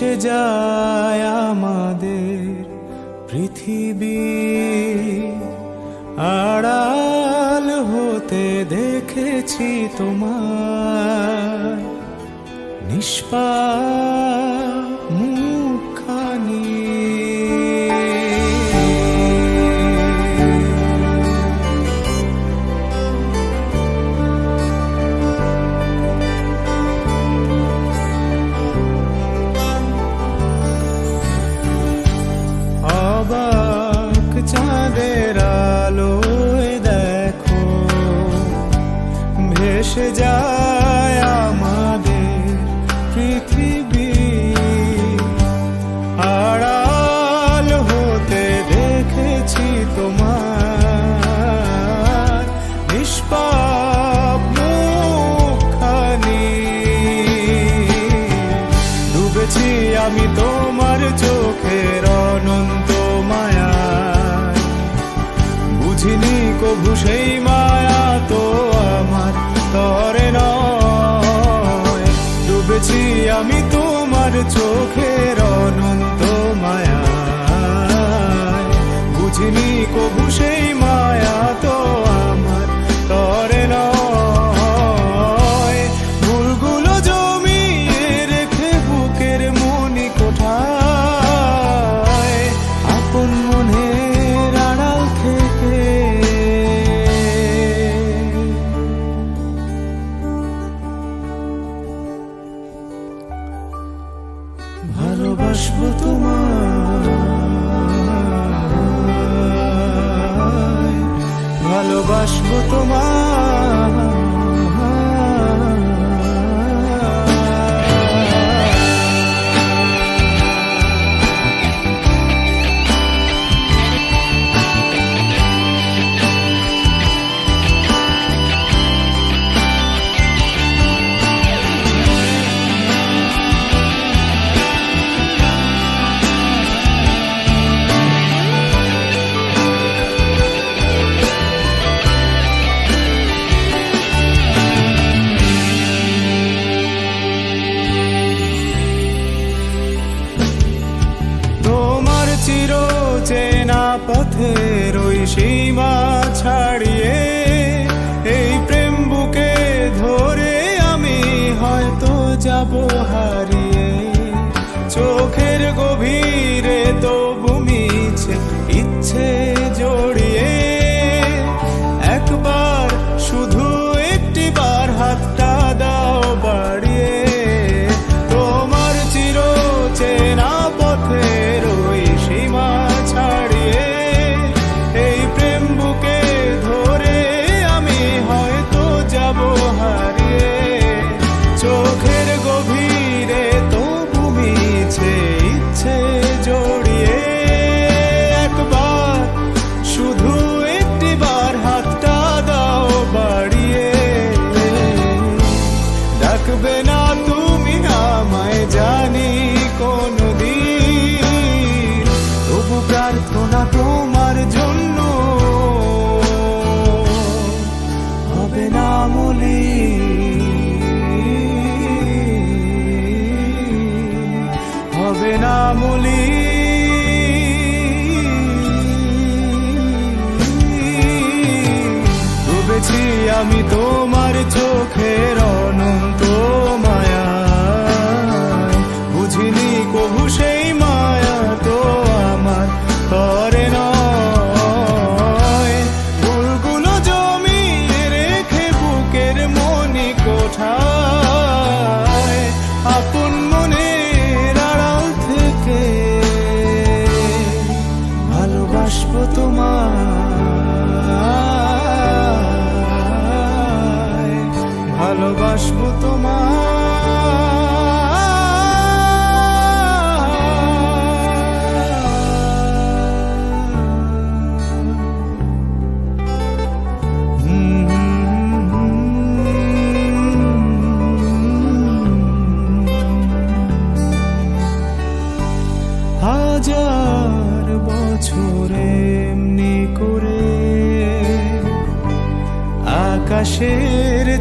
ভেসে যায় আমাদের পৃথিবী। আড়াল হতে দেখেছি তোমার নিষ্পা মিশে যায় আমাদের পৃথিবী। আড়াল হতে দেখেছি তোমার নিষ্পাপ মুখানি ডুবেছি আমি তোমার চোখের অনন্ত মায়া বুঝিনি কভু সেই মায়া তো করে নয়। ডুবেছি আমি তোমার চোখের অনন্ত মায়া বুঝিনি কবু সেই মায়া তো ভালোবাসবো তোমার আমি তোমার চোখের অনন্ত ভালোবাসবো হাজার বছরে এমনি করে আকাশে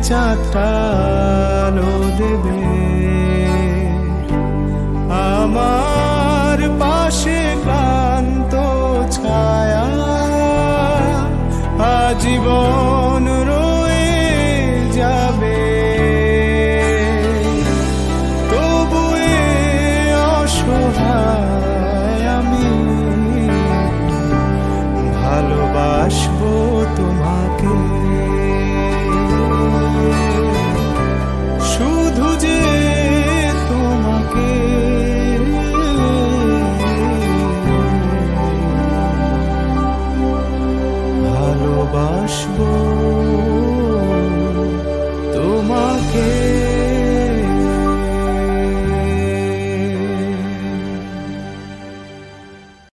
চাঁদটা আলো দেবে। আমার ভালোবাসবো